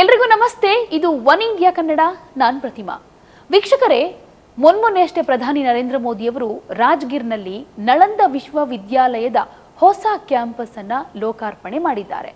ಎಲ್ರಿಗೂ ನಮಸ್ತೆ. ಇದು ಒನ್ ಇಂಡಿಯಾ ಕನ್ನಡ, ನಾನ್ ಪ್ರತಿಮಾ. ವೀಕ್ಷಕರೇ ಮೊನ್ಮೊನ್ನೆಯಷ್ಟೇ ಪ್ರಧಾನಿ ನರೇಂದ್ರ ಮೋದಿಯವರು ರಾಜ್ಗಿರ್ನಲ್ಲಿ ನಳಂದ ವಿಶ್ವವಿದ್ಯಾಲಯದ ಹೊಸ ಕ್ಯಾಂಪಸ್ ಅನ್ನ ಲೋಕಾರ್ಪಣೆ ಮಾಡಿದ್ದಾರೆ.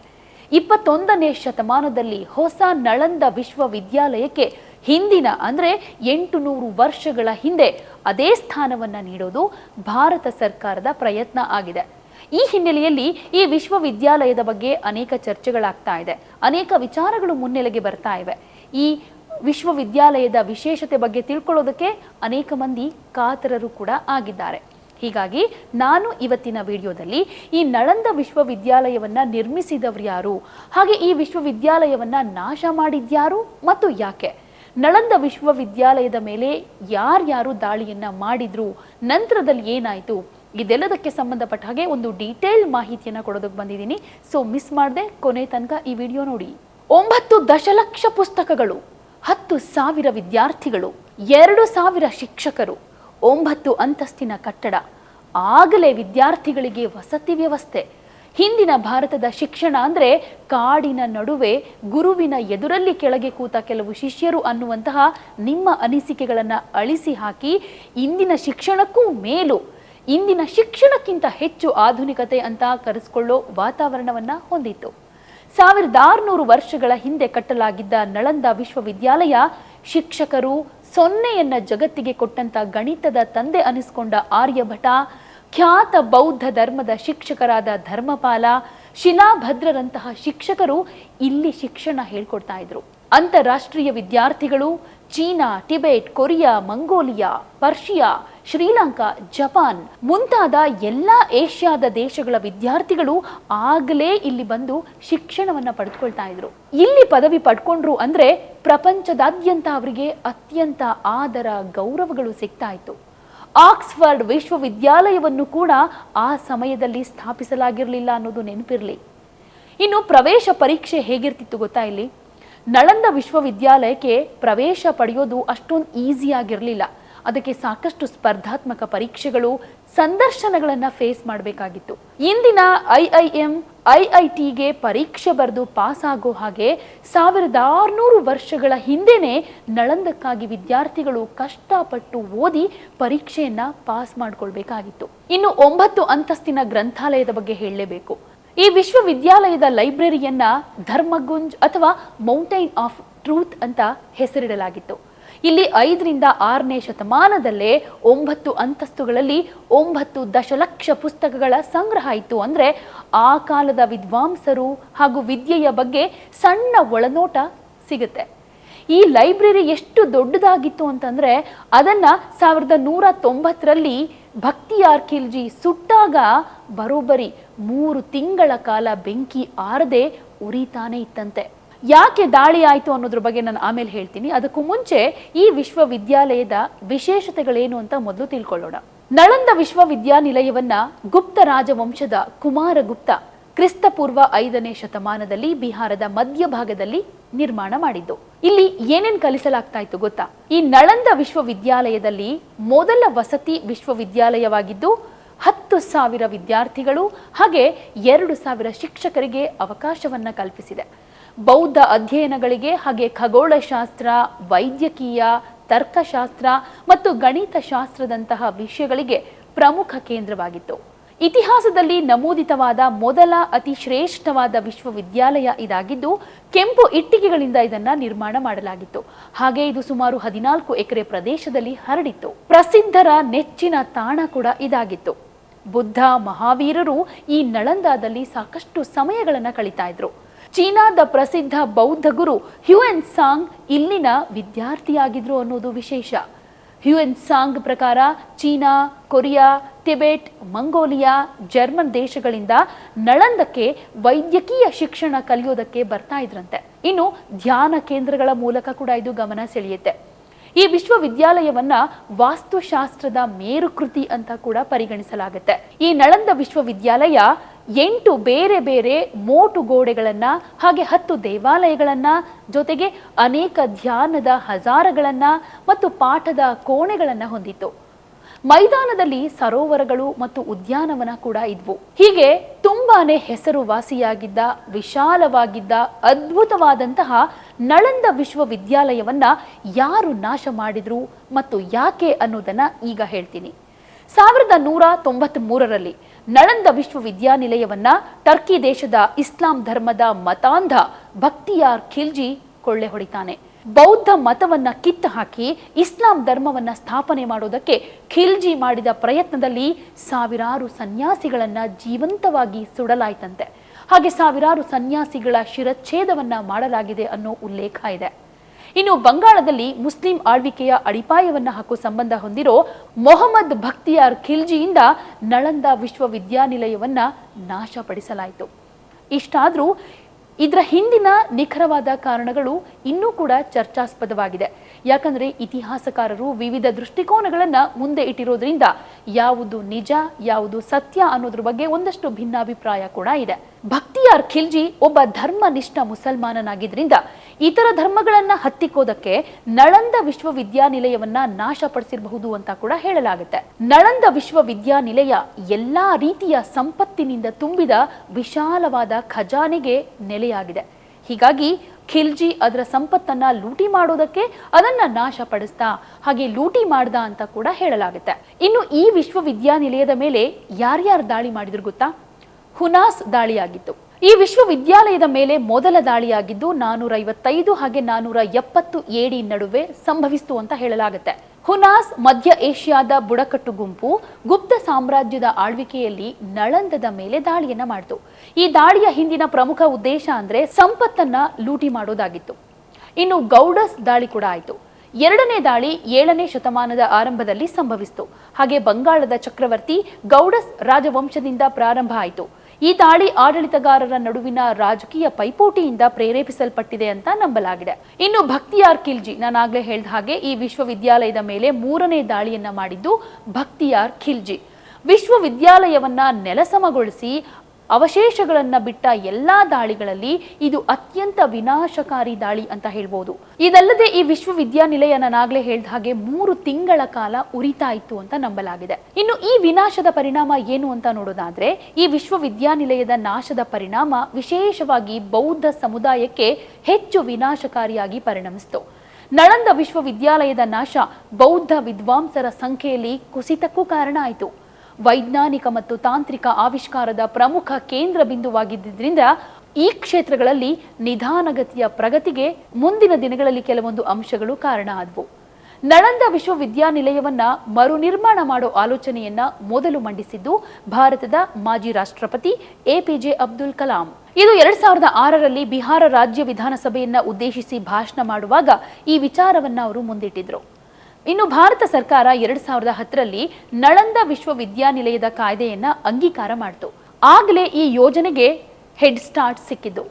ಇಪ್ಪತ್ತೊಂದನೇ ಶತಮಾನದಲ್ಲಿ ಹೊಸ ನಳಂದ ವಿಶ್ವವಿದ್ಯಾಲಯಕ್ಕೆ ಹಿಂದಿನ, ಅಂದ್ರೆ ಎಂಟು ನೂರು ವರ್ಷಗಳ ಹಿಂದೆ ಅದೇ ಸ್ಥಾನವನ್ನು ನೀಡೋದು ಭಾರತ ಸರ್ಕಾರದ ಪ್ರಯತ್ನ ಆಗಿದೆ. ಈ ಹಿನ್ನೆಲೆಯಲ್ಲಿ ಈ ವಿಶ್ವವಿದ್ಯಾಲಯದ ಬಗ್ಗೆ ಅನೇಕ ಚರ್ಚೆಗಳಾಗ್ತಾ ಇದೆ. ಅನೇಕ ವಿಚಾರಗಳು ಮುನ್ನೆಲೆಗೆ ಬರ್ತಾ ಇವೆ. ಈ ವಿಶ್ವವಿದ್ಯಾಲಯದ ವಿಶೇಷತೆ ಬಗ್ಗೆ ತಿಳ್ಕೊಳ್ಳೋದಕ್ಕೆ ಅನೇಕ ಮಂದಿ ಕಾತರರು ಕೂಡ ಆಗಿದ್ದಾರೆ. ಹೀಗಾಗಿ ನಾನು ಇವತ್ತಿನ ವಿಡಿಯೋದಲ್ಲಿ ಈ ನಳಂದ ವಿಶ್ವವಿದ್ಯಾಲಯವನ್ನ ನಿರ್ಮಿಸಿದವರು ಯಾರು? ಹಾಗೆ ಈ ವಿಶ್ವವಿದ್ಯಾಲಯವನ್ನ ನಾಶ ಮಾಡಿದ್ಯಾರು ಮತ್ತು ಯಾಕೆ? ನಳಂದ ವಿಶ್ವವಿದ್ಯಾಲಯದ ಮೇಲೆ ಯಾರ್ಯಾರು ದಾಳಿಯನ್ನ ಮಾಡಿದ್ರು? ನಂತರದಲ್ಲಿ ಏನಾಯ್ತು? ಇದೆಲ್ಲದಕ್ಕೆ ಸಂಬಂಧಪಟ್ಟ ಹಾಗೆ ಒಂದು ಡೀಟೇಲ್ ಮಾಹಿತಿಯನ್ನ ಕೊಡೋದಕ್ಕೆ ಬಂದಿದ್ದೀನಿ. ಸೊ ಮಿಸ್ ಮಾಡದೆ, ಕೊನೆ ತನಕ ಈ ವಿಡಿಯೋ ನೋಡಿ. ಒಂಬತ್ತು ದಶಲಕ್ಷ ಪುಸ್ತಕಗಳು, ಹತ್ತು ಸಾವಿರ ವಿದ್ಯಾರ್ಥಿಗಳು, ಎರಡು ಸಾವಿರ ಶಿಕ್ಷಕರು, ಒಂಬತ್ತು ಅಂತಸ್ತಿನ ಕಟ್ಟಡ. ಆಗಲೇ ವಿದ್ಯಾರ್ಥಿಗಳಿಗೆ ವಸತಿ ವ್ಯವಸ್ಥೆ. ಹಿಂದಿನ ಭಾರತದ ಶಿಕ್ಷಣ ಅಂದ್ರೆ ಕಾಡಿನ ನಡುವೆ, ಗುರುವಿನ ಎದುರಲ್ಲಿ ಕೆಳಗೆ ಕೂತ ಕೆಲವು ಶಿಷ್ಯರು ಅನ್ನುವಂತಹ ನಿಮ್ಮ ಅನಿಸಿಕೆಗಳನ್ನು ಅಳಿಸಿ ಹಾಕಿ, ಇಂದಿನ ಶಿಕ್ಷಣಕ್ಕೂ ಮೇಲು ಇಂದಿನ ಶಿಕ್ಷಣಕ್ಕಿಂತ ಹೆಚ್ಚು ಆಧುನಿಕತೆ ಅಂತ ಕರೆಸಿಕೊಳ್ಳೋ ವಾತಾವರಣವನ್ನ ಹೊಂದಿತ್ತು. ಸಾವಿರದ ಆರುನೂರು ವರ್ಷಗಳ ಹಿಂದೆ ಕಟ್ಟಲಾಗಿದ್ದ ನಳಂದ ವಿಶ್ವವಿದ್ಯಾಲಯ ಶಿಕ್ಷಕರು ಸೊನ್ನೆಯನ್ನ ಜಗತ್ತಿಗೆ ಕೊಟ್ಟಂತ ಗಣಿತದ ತಂದೆ ಅನಿಸ್ಕೊಂಡ ಆರ್ಯಭಟ, ಖ್ಯಾತ ಬೌದ್ಧ ಧರ್ಮದ ಶಿಕ್ಷಕರಾದ ಧರ್ಮಪಾಲ, ಶಿಲಾಭದ್ರರಂತಹ ಶಿಕ್ಷಕರು ಇಲ್ಲಿ ಶಿಕ್ಷಣ ಹೇಳ್ಕೊಡ್ತಾ ಇದ್ರು. ಅಂತಾರಾಷ್ಟ್ರೀಯ ವಿದ್ಯಾರ್ಥಿಗಳು China, Tibet, Korea, Mongolia, Persia, Sri Lanka, Japan ಮುಂತಾದ ಎಲ್ಲ ಏಷ್ಯಾದ ದೇಶಗಳ ವಿದ್ಯಾರ್ಥಿಗಳು ಆಗಲೇ ಇಲ್ಲಿ ಬಂದು ಶಿಕ್ಷಣವನ್ನ ಪಡೆದುಕೊಳ್ತಾ ಇದ್ರು. ಇಲ್ಲಿ ಪದವಿ ಪಡ್ಕೊಂಡ್ರು ಅಂದ್ರೆ ಪ್ರಪಂಚದಾದ್ಯಂತ ಅವರಿಗೆ ಅತ್ಯಂತ ಆದರ ಗೌರವಗಳು ಸಿಗ್ತಾ ಇತ್ತು. ಆಕ್ಸ್ಫರ್ಡ್ ವಿಶ್ವವಿದ್ಯಾಲಯವನ್ನು ಕೂಡ ಆ ಸಮಯದಲ್ಲಿ ಸ್ಥಾಪಿಸಲಾಗಿರಲಿಲ್ಲ ಅನ್ನೋದು ನೆನಪಿರಲಿ. ಇನ್ನು ಪ್ರವೇಶ ಪರೀಕ್ಷೆ ಹೇಗಿರ್ತಿತ್ತು ಗೊತ್ತಾ ಇಲ್ಲಿ? ನಳಂದ ವಿಶ್ವವಿದ್ಯಾಲಯಕ್ಕೆ ಪ್ರವೇಶ ಪಡೆಯೋದು ಅಷ್ಟೊಂದು ಈಸಿ ಆಗಿರಲಿಲ್ಲ. ಅದಕ್ಕೆ ಸಾಕಷ್ಟು ಸ್ಪರ್ಧಾತ್ಮಕ ಪರೀಕ್ಷೆಗಳು, ಸಂದರ್ಶನಗಳನ್ನು ಫೇಸ್ ಮಾಡಬೇಕಾಗಿತ್ತು. ಇಂದಿನ I I M, I I ಟಿಗೆ ಪರೀಕ್ಷೆ ಬರೆದು ಪಾಸ್ ಆಗೋ ಹಾಗೆ ಸಾವಿರದ ಆರುನೂರು ವರ್ಷಗಳ ಹಿಂದೆನೆ ನಳಂದಕ್ಕಾಗಿ ವಿದ್ಯಾರ್ಥಿಗಳು ಕಷ್ಟಪಟ್ಟು ಓದಿ ಪರೀಕ್ಷೆಯನ್ನ ಪಾಸ್ ಮಾಡಿಕೊಳ್ಬೇಕಾಗಿತ್ತು. ಇನ್ನು ಒಂಬತ್ತು ಅಂತಸ್ತಿನ ಗ್ರಂಥಾಲಯದ ಬಗ್ಗೆ ಹೇಳಲೇಬೇಕು. ಈ ವಿಶ್ವವಿದ್ಯಾಲಯದ ಲೈಬ್ರರಿಯನ್ನ ಧರ್ಮಗುಂಜ್ ಅಥವಾ ಮೌಂಟೈನ್ ಆಫ್ ಟ್ರೂತ್ ಅಂತ ಹೆಸರಿಡಲಾಗಿತ್ತು. ಇಲ್ಲಿ ಐದರಿಂದ ಆರನೇ ಶತಮಾನದಲ್ಲೇ ಒಂಬತ್ತು ಅಂತಸ್ತುಗಳಲ್ಲಿ ಒಂಬತ್ತು ದಶಲಕ್ಷ ಪುಸ್ತಕಗಳ ಸಂಗ್ರಹ ಇತ್ತು ಅಂದರೆ ಆ ಕಾಲದ ವಿದ್ವಾಂಸರು ಹಾಗೂ ವಿದ್ಯೆಯ ಬಗ್ಗೆ ಸಣ್ಣ ಒಳನೋಟ ಸಿಗುತ್ತೆ. ಈ ಲೈಬ್ರರಿ ಎಷ್ಟು ದೊಡ್ಡದಾಗಿತ್ತು ಅಂತಂದರೆ ಅದನ್ನು ಸಾವಿರದ ನೂರ ತೊಂಬತ್ತರಲ್ಲಿ ಭಕ್ತಿಯಾರ್ ಖಿಲ್ಜಿ ಸುಟ್ಟಾಗ ಬರೋಬ್ಬರಿ ಮೂರು ತಿಂಗಳ ಕಾಲ ಬೆಂಕಿ ಆರದೆ ಉರಿತಾನೆ ಇತ್ತಂತೆ. ಯಾಕೆ ದಾಳಿ ಆಯಿತು ಅನ್ನೋದ್ರ ಬಗ್ಗೆ ನಾನು ಆಮೇಲೆ ಹೇಳ್ತೀನಿ. ಅದಕ್ಕೂ ಮುಂಚೆ ಈ ವಿಶ್ವವಿದ್ಯಾಲಯದ ವಿಶೇಷತೆಗಳೇನು ಅಂತ ಮೊದಲು ತಿಳ್ಕೊಳ್ಳೋಣ. ನಳಂದ ವಿಶ್ವವಿದ್ಯಾನಿಲಯವನ್ನ ಗುಪ್ತ ರಾಜವಂಶದ ಕುಮಾರಗುಪ್ತ ಕ್ರಿಸ್ತಪೂರ್ವ ಐದನೇ ಶತಮಾನದಲ್ಲಿ ಬಿಹಾರದ ಮಧ್ಯಭಾಗದಲ್ಲಿ ನಿರ್ಮಾಣ ಮಾಡಿದ್ದು. ಇಲ್ಲಿ ಏನೇನ್ ಕಲಿಸಲಾಗ್ತಾ ಇತ್ತು ಗೊತ್ತಾ? ಈ ನಳಂದ ವಿಶ್ವವಿದ್ಯಾಲಯದಲ್ಲಿ ಮೊದಲ ವಸತಿ ವಿಶ್ವವಿದ್ಯಾಲಯವಾಗಿದ್ದು ಹತ್ತು ಸಾವಿರ ವಿದ್ಯಾರ್ಥಿಗಳು ಹಾಗೆ ಎರಡು ಸಾವಿರ ಶಿಕ್ಷಕರಿಗೆ ಅವಕಾಶವನ್ನ ಕಲ್ಪಿಸಿದೆ. ಬೌದ್ಧ ಅಧ್ಯಯನಗಳಿಗೆ ಹಾಗೆ ಖಗೋಳಶಾಸ್ತ್ರ, ವೈದ್ಯಕೀಯ, ತರ್ಕಶಾಸ್ತ್ರ ಮತ್ತು ಗಣಿತಶಾಸ್ತ್ರದಂತಹ ವಿಷಯಗಳಿಗೆ ಪ್ರಮುಖ ಕೇಂದ್ರವಾಗಿತ್ತು. ಇತಿಹಾಸದಲ್ಲಿ ನಮೂದಿತವಾದ ಮೊದಲ ಅತಿ ಶ್ರೇಷ್ಠವಾದ ವಿಶ್ವವಿದ್ಯಾಲಯ ಇದಾಗಿದ್ದು, ಕೆಂಪು ಇಟ್ಟಿಗೆಗಳಿಂದ ಇದನ್ನ ನಿರ್ಮಾಣ ಮಾಡಲಾಗಿತ್ತು. ಹಾಗೆ ಇದು ಸುಮಾರು ಹದಿನಾಲ್ಕು ಎಕರೆ ಪ್ರದೇಶದಲ್ಲಿ ಹರಡಿತ್ತು. ಪ್ರಸಿದ್ಧರ ನೆಚ್ಚಿನ ತಾಣ ಕೂಡ ಇದಾಗಿತ್ತು. ಬುದ್ಧ ಮಹಾವೀರರು ಈ ನಳಂದಾದಲ್ಲಿ ಸಾಕಷ್ಟು ಸಮಯಗಳನ್ನು ಕಳೀತಾ ಇದ್ರು. ಚೀನಾದ ಪ್ರಸಿದ್ಧ ಬೌದ್ಧ ಗುರು ಹ್ಯೂಎನ್ ಸಾಂಗ್ ಇಲ್ಲಿನ ವಿದ್ಯಾರ್ಥಿಯಾಗಿದ್ರು ಅನ್ನೋದು ವಿಶೇಷ. ಹ್ಯೂಎನ್ ಸಾಂಗ್ ಪ್ರಕಾರ China, Korea, Tibet, Mongolia, German ದೇಶಗಳಿಂದ ನಳಂದಕ್ಕೆ ವೈದ್ಯಕೀಯ ಶಿಕ್ಷಣ ಕಲಿಯೋದಕ್ಕೆ ಬರ್ತಾ ಇದ್ರಂತೆ. ಇನ್ನು ಧ್ಯಾನ ಕೇಂದ್ರಗಳ ಮೂಲಕ ಕೂಡ ಇದು ಗಮನ ಸೆಳೆಯುತ್ತೆ. ಈ ವಿಶ್ವವಿದ್ಯಾಲಯವನ್ನ ವಾಸ್ತುಶಾಸ್ತ್ರದ ಮೇರುಕೃತಿ ಅಂತ ಕೂಡ ಪರಿಗಣಿಸಲಾಗುತ್ತೆ. ಈ ನಳಂದ ವಿಶ್ವವಿದ್ಯಾಲಯ ಎಂಟು ಬೇರೆ ಬೇರೆ ಮೋಟು ಗೋಡೆಗಳನ್ನ ಹಾಗೆ ಹತ್ತು ದೇವಾಲಯಗಳನ್ನ ಜೊತೆಗೆ ಅನೇಕ ಧ್ಯಾನದ ಹಜಾರಗಳನ್ನ ಮತ್ತು ಪಾಠದ ಕೋಣೆಗಳನ್ನ ಹೊಂದಿತ್ತು. ಮೈದಾನದಲ್ಲಿ ಸರೋವರಗಳು ಮತ್ತು ಉದ್ಯಾನವನ ಕೂಡ ಇದ್ವು. ಹೀಗೆ ತುಂಬಾನೇ ಹೆಸರುವಾಸಿಯಾಗಿದ್ದ, ವಿಶಾಲವಾಗಿದ್ದ, ಅದ್ಭುತವಾದಂತಹ ನಳಂದ ವಿಶ್ವವಿದ್ಯಾಲಯವನ್ನ ಯಾರು ನಾಶ ಮಾಡಿದ್ರು ಮತ್ತು ಯಾಕೆ ಅನ್ನೋದನ್ನ ಈಗ ಹೇಳ್ತೀನಿ. ಸಾವಿರದ ನೂರ ತೊಂಬತ್ತ್ ಮೂರರಲ್ಲಿ ನಳಂದ ವಿಶ್ವವಿದ್ಯಾನಿಲಯವನ್ನ ಟರ್ಕಿ ದೇಶದ ಇಸ್ಲಾಂ ಧರ್ಮದ ಮತಾಂಧ ಭಕ್ತಿಯಾರ್ ಖಿಲ್ಜಿ ಕೊಳ್ಳೆ ಹೊಡಿತಾನೆ. ಬೌದ್ಧ ಮತವನ್ನ ಕಿತ್ತು ಹಾಕಿ ಇಸ್ಲಾಂ ಧರ್ಮವನ್ನ ಸ್ಥಾಪನೆ ಮಾಡೋದಕ್ಕೆ ಖಿಲ್ಜಿ ಮಾಡಿದ ಪ್ರಯತ್ನದಲ್ಲಿ ಸಾವಿರಾರು ಸನ್ಯಾಸಿಗಳನ್ನ ಜೀವಂತವಾಗಿ ಸುಡಲಾಯ್ತಂತೆ. ಹಾಗೆ ಸಾವಿರಾರು ಸನ್ಯಾಸಿಗಳ ಶಿರಚ್ಛೇದವನ್ನ ಮಾಡಲಾಗಿದೆ ಅನ್ನೋ ಉಲ್ಲೇಖ ಇದೆ. ಇನ್ನು ಬಂಗಾಳದಲ್ಲಿ ಮುಸ್ಲಿಂ ಆಳ್ವಿಕೆಯ ಅಡಿಪಾಯವನ್ನ ಹಾಕೋ ಸಂಬಂಧ ಹೊಂದಿರೋ ಮೊಹಮ್ಮದ್ ಭಕ್ತಿಯಾರ್ ಖಿಲ್ಜಿಯಿಂದ ನಳಂದ ವಿಶ್ವವಿದ್ಯಾನಿಲಯವನ್ನ ನಾಶಪಡಿಸಲಾಯಿತು. ಇಷ್ಟಾದ್ರೂ ಇದರ ಹಿಂದಿನ ನಿಖರವಾದ ಕಾರಣಗಳು ಇನ್ನೂ ಕೂಡ ಚರ್ಚಾಸ್ಪದವಾಗಿದೆ. ಯಾಕಂದ್ರೆ ಇತಿಹಾಸಕಾರರು ವಿವಿಧ ದೃಷ್ಟಿಕೋನಗಳನ್ನ ಮುಂದೆ ಇಟ್ಟಿರೋದ್ರಿಂದ ಯಾವುದು ನಿಜ, ಯಾವುದು ಸತ್ಯ ಅನ್ನೋದ್ರ ಬಗ್ಗೆ ಒಂದಷ್ಟು ಭಿನ್ನಾಭಿಪ್ರಾಯ ಕೂಡ ಇದೆ. ಭಕ್ತಿಯಾರ್ ಖಿಲ್ಜಿ ಒಬ್ಬ ಧರ್ಮನಿಷ್ಠ ಮುಸಲ್ಮಾನನಾಗಿದ್ದರಿಂದ ಇತರ ಧರ್ಮಗಳನ್ನ ಹತ್ತಿಕ್ಕೋದಕ್ಕೆ ನಳಂದ ವಿಶ್ವವಿದ್ಯಾನಿಲಯವನ್ನ ನಾಶಪಡಿಸಿರಬಹುದು ಅಂತ ಕೂಡ ಹೇಳಲಾಗುತ್ತೆ. ನಳಂದ ವಿಶ್ವವಿದ್ಯಾನಿಲಯ ಎಲ್ಲಾ ರೀತಿಯ ಸಂಪತ್ತಿನಿಂದ ತುಂಬಿದ ವಿಶಾಲವಾದ ಖಜಾನೆಗೆ ನೆಲೆಯಾಗಿದೆ. ಹೀಗಾಗಿ ಖಿಲ್ಜಿ ಅದರ ಸಂಪತ್ತನ್ನ ಲೂಟಿ ಮಾಡೋದಕ್ಕೆ ಅದನ್ನ ನಾಶಪಡಿಸ್ತಾ, ಹಾಗೆ ಲೂಟಿ ಮಾಡ್ದ ಅಂತ ಕೂಡ ಹೇಳಲಾಗುತ್ತೆ. ಇನ್ನು ಈ ವಿಶ್ವವಿದ್ಯಾನಿಲಯದ ಮೇಲೆ ಯಾರ್ಯಾರು ದಾಳಿ ಮಾಡಿದ್ರು ಗೊತ್ತಾ? ಹುನಾಸ್ ದಾಳಿಯಾಗಿತ್ತು. ಈ ವಿಶ್ವವಿದ್ಯಾಲಯದ ಮೇಲೆ ಮೊದಲ ದಾಳಿಯಾಗಿದ್ದು ನಾನೂರ ಐವತ್ತೈದು ಹಾಗೆ ನಾನೂರ ಎಪ್ಪತ್ತು ಎಡಿ ನಡುವೆ ಸಂಭವಿಸಿತು ಅಂತ ಹೇಳಲಾಗುತ್ತೆ. ಹುನಾಸ್ ಮಧ್ಯ ಏಷ್ಯಾದ ಬುಡಕಟ್ಟು ಗುಂಪು ಗುಪ್ತ ಸಾಮ್ರಾಜ್ಯದ ಆಳ್ವಿಕೆಯಲ್ಲಿ ನಳಂದದ ಮೇಲೆ ದಾಳಿಯನ್ನ ಮಾಡಿತು. ಈ ದಾಳಿಯ ಹಿಂದಿನ ಪ್ರಮುಖ ಉದ್ದೇಶ ಅಂದ್ರೆ ಸಂಪತ್ತನ್ನ ಲೂಟಿ ಮಾಡೋದಾಗಿತ್ತು. ಇನ್ನು ಗೌಡಸ್ ದಾಳಿ ಕೂಡ ಆಯಿತು. ಎರಡನೇ ದಾಳಿ ಏಳನೇ ಶತಮಾನದ ಆರಂಭದಲ್ಲಿ ಸಂಭವಿಸಿತು. ಹಾಗೆ ಬಂಗಾಳದ ಚಕ್ರವರ್ತಿ ಗೌಡಸ್ ರಾಜವಂಶದಿಂದ ಪ್ರಾರಂಭ ಆಯಿತು. ಈ ದಾಳಿ ಆಡಳಿತಗಾರರ ನಡುವಿನ ರಾಜಕೀಯ ಪೈಪೋಟಿಯಿಂದ ಪ್ರೇರೇಪಿಸಲ್ಪಟ್ಟಿದೆ ಅಂತ ನಂಬಲಾಗಿದೆ. ಇನ್ನು ಭಕ್ತಿಯಾರ್ ಖಿಲ್ಜಿ ನಾನಾಗ್ಲೇ ಹೇಳಿದ ಹಾಗೆ ಈ ವಿಶ್ವವಿದ್ಯಾಲಯದ ಮೇಲೆ ಮೂರನೇ ದಾಳಿಯನ್ನ ಮಾಡಿದ್ದು ಭಕ್ತಿಯಾರ್ ಖಿಲ್ಜಿ. ವಿಶ್ವವಿದ್ಯಾಲಯವನ್ನ ನೆಲಸಮಗೊಳಿಸಿ ಅವಶೇಷಗಳನ್ನ ಬಿಟ್ಟ ಎಲ್ಲಾ ದಾಳಿಗಳಲ್ಲಿ ಇದು ಅತ್ಯಂತ ವಿನಾಶಕಾರಿ ದಾಳಿ ಅಂತ ಹೇಳ್ಬೋದು. ಇದಲ್ಲದೆ ಈ ವಿಶ್ವವಿದ್ಯಾನಿಲಯ ನಾನಾಗ್ಲೇ ಹೇಳಿದ ಹಾಗೆ ಮೂರು ತಿಂಗಳ ಕಾಲ ಉರಿತಾ ಇತ್ತು ಅಂತ ನಂಬಲಾಗಿದೆ. ಇನ್ನು ಈ ವಿನಾಶದ ಪರಿಣಾಮ ಏನು ಅಂತ ನೋಡೋದಾದ್ರೆ, ಈ ವಿಶ್ವವಿದ್ಯಾನಿಲಯದ ನಾಶದ ಪರಿಣಾಮ ವಿಶೇಷವಾಗಿ ಬೌದ್ಧ ಸಮುದಾಯಕ್ಕೆ ಹೆಚ್ಚು ವಿನಾಶಕಾರಿಯಾಗಿ ಪರಿಣಮಿಸಿತು. ನಳಂದ ವಿಶ್ವವಿದ್ಯಾಲಯದ ನಾಶ ಬೌದ್ಧ ವಿದ್ವಾಂಸರ ಸಂಖ್ಯೆಯಲ್ಲಿ ಕುಸಿತಕ್ಕೂ ಕಾರಣ ಆಯಿತು. ವೈಜ್ಞಾನಿಕ ಮತ್ತು ತಾಂತ್ರಿಕ ಆವಿಷ್ಕಾರದ ಪ್ರಮುಖ ಕೇಂದ್ರ ಬಿಂದುವಾಗಿದ್ದರಿಂದ ಈ ಕ್ಷೇತ್ರಗಳಲ್ಲಿ ನಿಧಾನಗತಿಯ ಪ್ರಗತಿಗೆ ಮುಂದಿನ ದಿನಗಳಲ್ಲಿ ಕೆಲವೊಂದು ಅಂಶಗಳು ಕಾರಣ ಆದವು. ನಳಂದ ವಿಶ್ವವಿದ್ಯಾನಿಲಯವನ್ನ ಮರುನಿರ್ಮಾಣ ಮಾಡೋ ಆಲೋಚನೆಯನ್ನ ಮೊದಲು ಮಂಡಿಸಿದ್ದು ಭಾರತದ ಮಾಜಿ ರಾಷ್ಟ್ರಪತಿ ಎಪಿಜೆ ಅಬ್ದುಲ್ ಕಲಾಂ. ಇದು ಎರಡ್ ಸಾವಿರದ ಆರರಲ್ಲಿ ಬಿಹಾರ ರಾಜ್ಯ ವಿಧಾನಸಭೆಯನ್ನ ಉದ್ದೇಶಿಸಿ ಭಾಷಣ ಮಾಡುವಾಗ ಈ ವಿಚಾರವನ್ನ ಅವರು ಮುಂದಿಟ್ಟಿದ್ರು. ಇನ್ನು ಭಾರತ ಸರ್ಕಾರ ಎರಡ್ ಸಾವಿರದ ಹತ್ತರಲ್ಲಿ ನಳಂದ ವಿಶ್ವವಿದ್ಯಾನಿಲಯದ ಕಾಯ್ದೆಯನ್ನ ಅಂಗೀಕಾರ ಮಾಡಿತು. ಆಗಲೇ ಈ ಯೋಜನೆಗೆ ಹೆಡ್ ಸ್ಟಾರ್ಟ್ ಸಿಕ್ಕಿದ್ದು.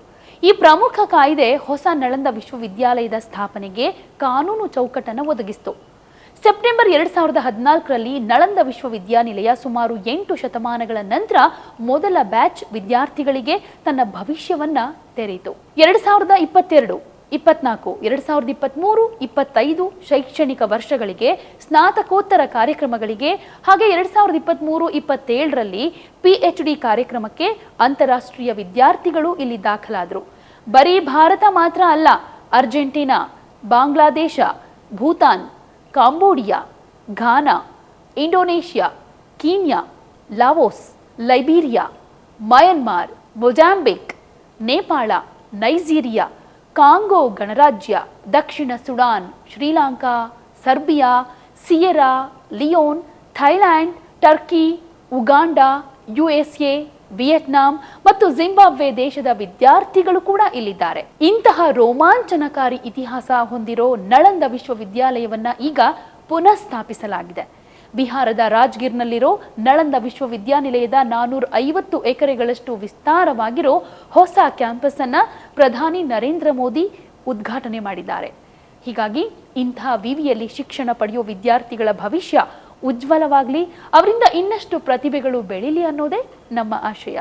ಈ ಪ್ರಮುಖ ಕಾಯ್ದೆ ಹೊಸ ನಳಂದ ವಿಶ್ವವಿದ್ಯಾಲಯದ ಸ್ಥಾಪನೆಗೆ ಕಾನೂನು ಚೌಕಟ್ಟನ್ನು ಒದಗಿಸಿತು. ಸೆಪ್ಟೆಂಬರ್ ಎರಡ್ ಸಾವಿರದ ಹದಿನಾಲ್ಕರಲ್ಲಿ ನಳಂದ ವಿಶ್ವವಿದ್ಯಾನಿಲಯ ಸುಮಾರು ಎಂಟು ಶತಮಾನಗಳ ನಂತರ ಮೊದಲ ಬ್ಯಾಚ್ ವಿದ್ಯಾರ್ಥಿಗಳಿಗೆ ತನ್ನ ಭವಿಷ್ಯವನ್ನ ತೆರೆಯಿತು. ಎರಡ್ ಸಾವಿರದ ಇಪ್ಪತ್ತೆರಡು ಇಪ್ಪತ್ನಾಲ್ಕು, ಎರಡ್ ಸಾವಿರದ ಇಪ್ಪತ್ತ್ಮೂರು ಇಪ್ಪತ್ತೈದು ಶೈಕ್ಷಣಿಕ ವರ್ಷಗಳಿಗೆ, ಸ್ನಾತಕೋತ್ತರ ಕಾರ್ಯಕ್ರಮಗಳಿಗೆ, ಹಾಗೆ ಎರಡ್ ಸಾವಿರದ ಇಪ್ಪತ್ತ್ಮೂರು ಇಪ್ಪತ್ತೇಳರಲ್ಲಿ ಪಿ ಎಚ್ ಡಿ ಕಾರ್ಯಕ್ರಮಕ್ಕೆ ಅಂತಾರಾಷ್ಟ್ರೀಯ ವಿದ್ಯಾರ್ಥಿಗಳು ಇಲ್ಲಿ ದಾಖಲಾದರು. ಬರೀ ಭಾರತ ಮಾತ್ರ ಅಲ್ಲ, Argentina, Bangladesh, Bhutan, Cambodia, Ghana, Indonesia, Kenya, Laos, Liberia, Myanmar, Mozambique, Nepal, Nigeria Congo ಗಣರಾಜ್ಯ, ದಕ್ಷಿಣ Sudan, Sri Lanka, Serbia, Sierra, Leone, Thailand, Turkey, Uganda, USA, Vietnam ಮತ್ತು ಜಿಂಬಾಬ್ವೆ ದೇಶದ ವಿದ್ಯಾರ್ಥಿಗಳು ಕೂಡ ಇಲ್ಲಿದ್ದಾರೆ. ಇಂತಹ ರೋಮಾಂಚನಕಾರಿ ಇತಿಹಾಸ ಹೊಂದಿರೋ ನಳಂದ ವಿಶ್ವವಿದ್ಯಾಲಯವನ್ನ ಈಗ ಪುನಃ ಸ್ಥಾಪಿಸಲಾಗಿದೆ ಬಿಹಾರದ ರಾಜ್ಗಿರ್ನಲ್ಲಿರೋ ನಳಂದ ವಿಶ್ವವಿದ್ಯಾನಿಲಯದ ನಾನೂರ ಐವತ್ತು ಎಕರೆಗಳಷ್ಟು ವಿಸ್ತಾರವಾಗಿರೋ ಹೊಸ ಕ್ಯಾಂಪಸ್ ಅನ್ನ ಪ್ರಧಾನಿ ನರೇಂದ್ರ ಮೋದಿ ಉದ್ಘಾಟನೆ ಮಾಡಿದ್ದಾರೆ. ಹೀಗಾಗಿ ಇಂತಹ ವಿವಿಯಲ್ಲಿ ಶಿಕ್ಷಣ ಪಡೆಯೋ ವಿದ್ಯಾರ್ಥಿಗಳ ಭವಿಷ್ಯ ಉಜ್ವಲವಾಗಲಿ, ಅವರಿಂದ ಇನ್ನಷ್ಟು ಪ್ರತಿಭೆಗಳು ಬೆಳೀಲಿ ಅನ್ನೋದೇ ನಮ್ಮ ಆಶಯ.